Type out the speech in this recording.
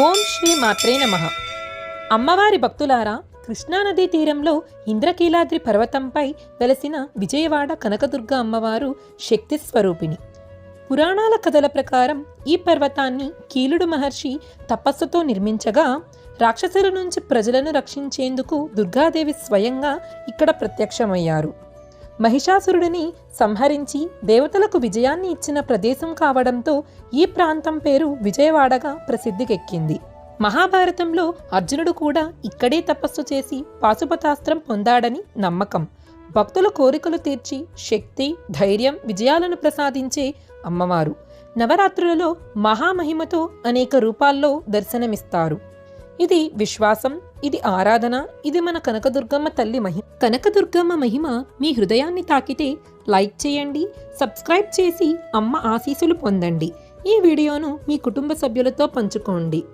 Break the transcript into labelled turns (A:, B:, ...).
A: ఓం శ్రీ మాత్రే నమ. అమ్మవారి భక్తులారా కృష్ణానదీ తీరంలో ఇంద్రకీలాద్రి పర్వతంపై వెలసిన విజయవాడ కనకదుర్గ అమ్మవారు శక్తి స్వరూపిణి. పురాణాల కథల ప్రకారం ఈ పర్వతాన్ని కీలుడు మహర్షి తపస్సుతో నిర్మించగా రాక్షసుల నుంచి ప్రజలను రక్షించేందుకు దుర్గాదేవి స్వయంగా ఇక్కడ ప్రత్యక్షమయ్యారు. మహిషాసురుడిని సంహరించి దేవతలకు విజయాన్ని ఇచ్చిన ప్రదేశం కావడంతో ఈ ప్రాంతం పేరు విజయవాడగా ప్రసిద్ధికెక్కింది. మహాభారతంలో అర్జునుడు కూడా ఇక్కడే తపస్సు చేసి పాశుపతాస్త్రం పొందాడని నమ్మకం. భక్తుల కోరికలు తీర్చి శక్తి ధైర్యం విజయాలను ప్రసాదించే అమ్మవారు. నవరాత్రులలో మహామహిమతో అనేక రూపాల్లో దర్శనమిస్తారు. ఇది విశ్వాసం ఇది ఆరాధన ఇది మన కనకదుర్గమ్మ తల్లి మహిమ. కనకదుర్గమ్మ మహిమ మీ హృదయాన్ని తాకితే లైక్ చేయండి సబ్స్క్రైబ్ చేసి అమ్మ ఆశీసులు పొందండి. ఈ వీడియోను మీ కుటుంబ సభ్యులతో పంచుకోండి.